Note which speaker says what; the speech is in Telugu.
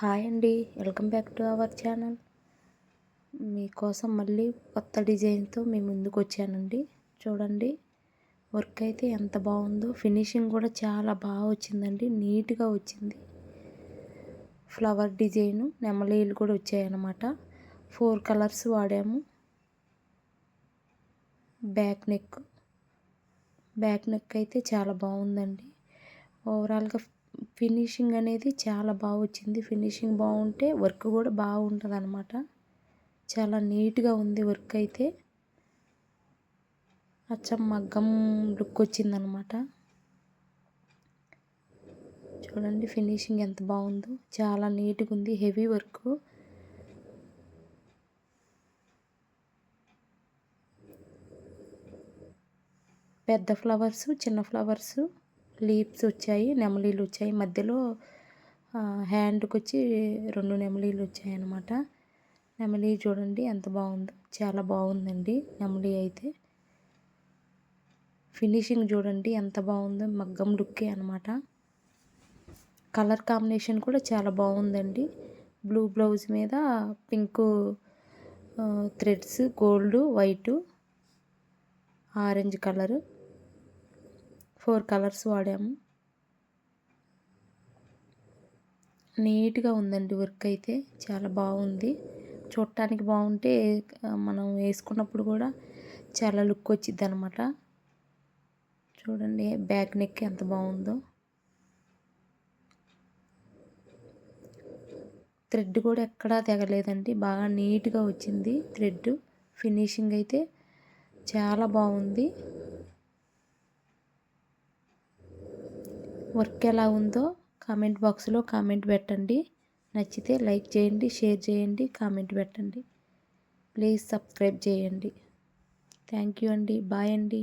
Speaker 1: హాయ్ అండి welcome back to our channel. మీకోసం మళ్ళీ కొత్త డిజైన్తో మీ ముందుకు వచ్చానండి చూడండి వర్క్ అయితే ఎంత బాగుందో ఫినిషింగ్ కూడా చాలా బాగా వచ్చిందండి నీట్గా వచ్చింది. ఫ్లవర్ డిజైను నెమలీలు కూడా వచ్చాయన్నమాట. ఫోర్ కలర్స్ వాడాము. బ్యాక్ నెక్ బ్యాక్ నెక్ అయితే చాలా బాగుందండి. ఓవరాల్గా ఫినిషింగ్ అనేది చాలా బాగా వచ్చింది. ఫినిషింగ్ బాగుంటే వర్క్ కూడా బాగుంటుంది అనమాట చాలా నీట్గా ఉంది వర్క్ అయితే. అచ్చం మగ్గం లుక్ వచ్చిందనమాట చూడండి ఫినిషింగ్ ఎంత బాగుందో. చాలా నీట్గా ఉంది హెవీ వర్క్. పెద్ద ఫ్లవర్స్ చిన్న ఫ్లవర్స్. లీవ్స్ వచ్చాయి నెమలీలు వచ్చాయి. మధ్యలో హ్యాండ్కి వచ్చి రెండు నెమలీలు వచ్చాయి అన్నమాట నెమలి చూడండి ఎంత బాగుందో. చాలా బాగుందండి నెమలి అయితే. ఫినిషింగ్ చూడండి ఎంత బాగుందో మగ్గం లుక్కే అనమాట కలర్ కాంబినేషన్ కూడా చాలా బాగుందండి. బ్లూ బ్లౌజ్ మీద pink threads gold white orange colour. Four colours వాడాము. నీట్గా ఉందండి వర్క్ అయితే చాలా బాగుంది. చూడటానికి బాగుంటే మనం వేసుకున్నప్పుడు కూడా చాలా లుక్ వచ్చింది అనమాట చూడండి బ్యాక్ నెక్ ఎంత బాగుందో. థ్రెడ్ కూడా ఎక్కడా తెగలేదండి బాగా నీట్గా వచ్చింది థ్రెడ్. ఫినిషింగ్ అయితే చాలా బాగుంది. వర్క్ ఎలా ఉందో కామెంట్ బాక్స్లో కామెంట్ పెట్టండి. నచ్చితే లైక్ చేయండి షేర్ చేయండి కామెంట్ పెట్టండి. ప్లీజ్ సబ్స్క్రైబ్ చేయండి. థ్యాంక్ యూ అండి. బాయ్ అండి.